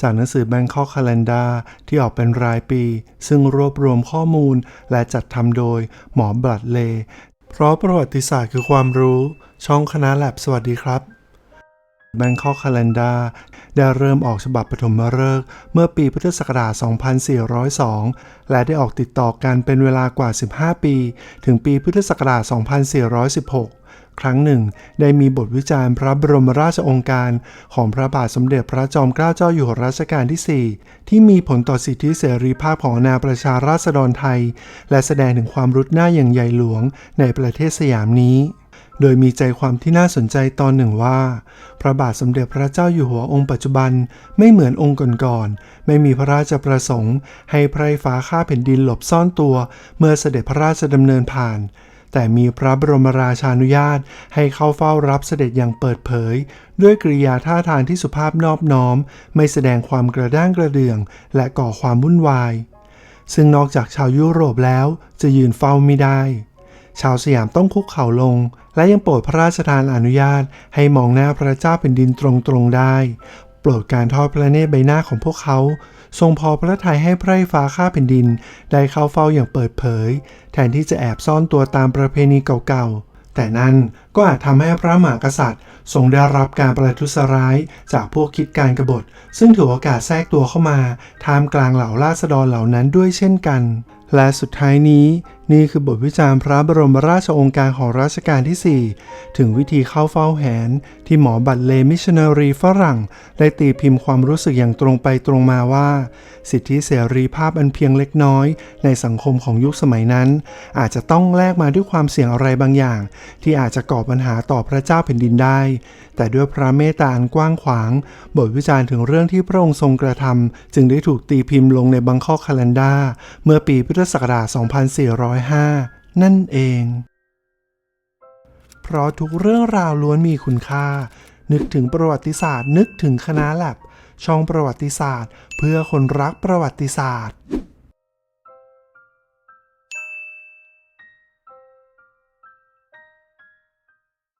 จากหนังสือ Bangkok Calendar ที่ออกเป็นรายปี ซึ่งรวบรวมข้อมูลและจัดทำโดยหมอบลัดเล เพราะประวัติศาสตร์คือความรู้ ช่องคณะแลบสวัสดีครับ Bangkok Calendar ได้เริ่มออกฉบับปฐมฤกษ์เมื่อปีพุทธศักราช 2402 และได้ออกติดต่อกันเป็นเวลากว่า 15 ปี ถึงปีพุทธศักราช 2416ครั้งหนึ่ง ได้มีบทวิจารณ์พระบรมราชองค์การ ของพระบาทสมเด็จพระจอมเกล้าเจ้าอยู่หัวรัชกาลที่ 4 ที่มีผลต่อสิทธิเสรีภาพของอาณาประชาราษฎรไทย และแสดงถึงความรุดหน้าอย่างใหญ่หลวงในประเทศสยามนี้ โดยมีใจความที่น่าสนใจตอนหนึ่งว่า พระบาทสมเด็จพระเจ้าอยู่หัวองค์ปัจจุบันไม่เหมือนองค์ก่อนๆไม่มีพระราชประสงค์ ให้ไพรฟ้าข้าแผ่นดินหลบซ่อนตัว เมื่อเสด็จพระราชดำเนินผ่าน แต่มีพระบรมราชานุญาตให้เข้าเฝ้ารับเสด็จอย่างเปิดเผย ด้วยกริยาท่าทางที่สุภาพนอบน้อม ไม่แสดงความกระด้างกระเดื่อง และก่อความวุ่นวาย ซึ่งนอกจากชาวยุโรปแล้วจะยืนเฝ้าไม่ได้ ชาวสยามต้องคุกเข่าลง และยังโปรดพระราชทานอนุญาตให้มองหน้าพระเจ้าเป็นดินตรงๆได้ โปรดการทอดพระเนตรใบหน้าของพวกเขา ทรงพอพระทัยให้ไพร่ฟ้าข้าแผ่นดิน ได้เข้าเฝ้าอย่างเปิดเผย แทนที่จะแอบซ่อนตัวตามประเพณีเก่าๆ แต่นั่นก็อาจทำให้พระมหากษัตริย์ ทรงได้รับการประทุษร้ายจากพวกคิดการกบฏ ซึ่งถือโอกาสแทรกตัวเข้ามาท่ามกลางเหล่าราษฎรเหล่านั้นด้วยเช่นกันและสุดท้ายนี้ นี่คือบทวิจารณ์พระบรมราชองการของรัชกาลที่ 4 ถึงวิธีเข้าเฝ้าแหน ที่หมอบัตเลมิชชันนารีฝรั่ง ได้ตีพิมพ์ความรู้สึกอย่างตรงไปตรงมาว่า สิทธิเสรีภาพอันเพียงเล็กน้อย ในสังคมของยุคสมัยนั้น อาจจะต้องแลกมาด้วยความเสี่ยงอะไรบางอย่าง ที่อาจจะก่อปัญหาต่อพระเจ้าแผ่นดินได้ แต่ด้วยพระเมตตาอันกว้างขวาง บทวิจารณ์ถึงเรื่องที่พระองค์ทรงกระทำจึงได้ถูกตีพิมพ์ลงในบังคอกคาล endar เมื่อปีพุทธศักราช2405 นั่นเอง เพราะทุกเรื่องราวล้วนมีคุณค่า นึกถึงประวัติศาสตร์ นึกถึงคณะแลบช่องประวัติศาสตร์ เพื่อคนรักประวัติศาสตร์